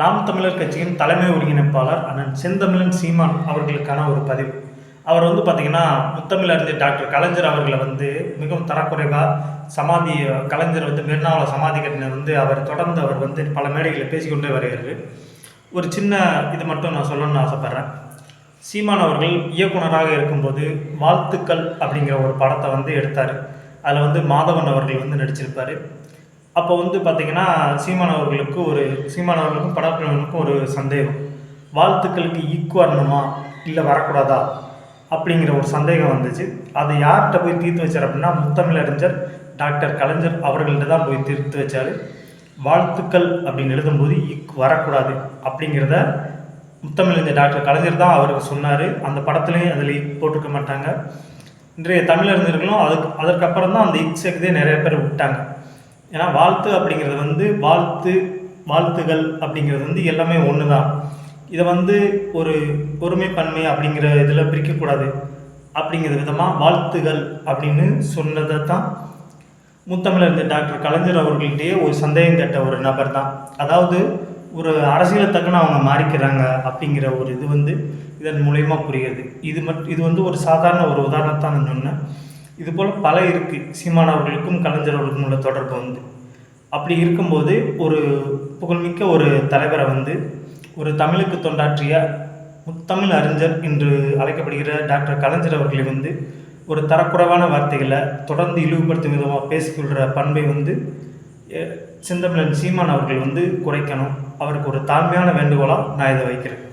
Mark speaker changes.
Speaker 1: நாம் தமிழர் கட்சியின் தலைமை ஒருங்கிணைப்பாளர் அண்ணன் செந்தமிழன் சீமான் அவர்களுக்கான ஒரு பதிவு. அவர் வந்து பார்த்திங்கன்னா முத்தமிழறிஞர் டாக்டர் கலைஞர் அவர்களை வந்து மிகவும் தரக்குறைவாக சமாதி கலைஞர் வந்து மெர்னாவில் சமாதி கட்டின வந்து அவர் தொடர்ந்து அவர் வந்து பல மேடைகளில் பேசிக்கொண்டே வருகிறார். ஒரு சின்ன இது மட்டும் நான் சொல்லணும்னு ஆசைப்பட்றேன். சீமான் அவர்கள் இயக்குனராக இருக்கும்போது வாழ்த்துக்கள் அப்படிங்கிற ஒரு படத்தை வந்து எடுத்தார். அதில் வந்து மாதவன் அவர்கள் வந்து நடிச்சிருப்பார். அப்போ வந்து பார்த்திங்கன்னா சீமானவர்களுக்கு ஒரு சீமானவர்களுக்கும் அவர்களுக்கும் ஒரு சந்தேகம். வாழ்த்துக்களுக்கு ஈக்குவல் வரணுமா இல்லை வரக்கூடாதா? அப்படிங்கிற ஒரு சந்தேகம் வந்துச்சு. அதை யார்கிட்ட போய் தீர்த்து வச்சார் அப்படின்னா முத்தமிழறிஞர் டாக்டர் கலைஞர் அவர்கள்ட்ட தான் போய் தீர்த்து வச்சார். வாழ்த்துக்கள் அப்படின்னு எழுதும்போது ஈக்கு வரக்கூடாது. அப்படிங்கிறத முத்தமிழறிஞர் டாக்டர் கலைஞர் தான் அவருக்கு சொன்னார். அந்த படத்துலையும் அதில் ஈக் போட்டிருக்க மாட்டாங்க. இன்றைய தமிழறிஞர்களும் அதுக்கு அதற்கப்புறம் தான் அந்த இக் சேர்க்கதே நிறைய பேர் விட்டாங்க. ஏன்னா வாழ்த்து அப்படிங்கிறது வந்து வாழ்த்து வாழ்த்துகள் அப்படிங்கிறது வந்து எல்லாமே ஒன்று தான் இதை வந்து ஒரு பொறுமை பன்மை அப்படிங்கிற இதில் பிரிக்கக்கூடாது. அப்படிங்கிற விதமாக வாழ்த்துகள் அப்படின்னு சொன்னதை தான் முத்தமிழர் டாக்டர் கலைஞர் அவர்கள்ட்டயே ஒரு சந்தேகம் கேட்ட ஒரு நபர் தான் அதாவது ஒரு அரசியலை தக்கன அவங்க மாறிக்கிறாங்க அப்படிங்கிற ஒரு இது வந்து இதன் மூலயமா புரியுது இது மட் இது வந்து ஒரு சாதாரண ஒரு உதாரணத்தான் நான் சொன்னேன். இது போல் பல இருக்குது சீமான் அவர்களுக்கும் கலைஞர் அவர்களுக்கும் உள்ள தொடர்பு வந்து. அப்படி இருக்கும்போது ஒரு புகழ்மிக்க ஒரு தலைவரை வந்து ஒரு தமிழுக்கு தொண்டாற்றிய முத்தமிழ் அறிஞர் என்று அழைக்கப்படுகிற டாக்டர் கலைஞர் அவர்களை வந்து ஒரு தரக்குறைவான வார்த்தைகளை தொடர்ந்து இழிவுபடுத்தும் விதமாக பேசிக்கொள்கிற பண்பை வந்து செந்தமிழன் சீமான் அவர்கள் வந்து குறைக்கணும். அவருக்கு ஒரு தாழ்மையான வேண்டுகோளாக நான் இதை வைக்கிறேன்.